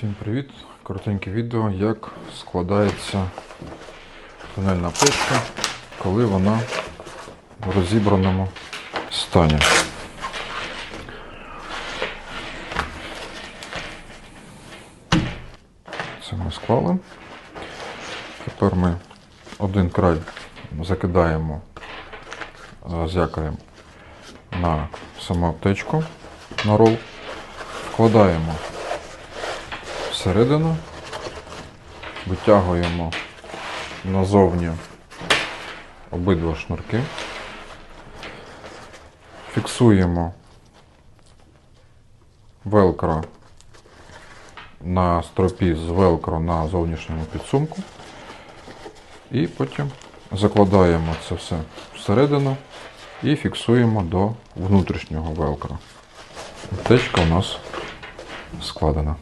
Всім привіт! Коротеньке відео, як складається тунельна печка, коли вона в розібраному стані. Це ми склали. Тепер ми один край закидаємо е, з якорем на саму аптечку на рол, вкладаємо всередину, витягуємо назовні обидва шнурки, фіксуємо велкро на стропі з велкро на зовнішньому підсумку і потім закладаємо це все всередину і фіксуємо до внутрішнього велкро. Аптечка у нас складена.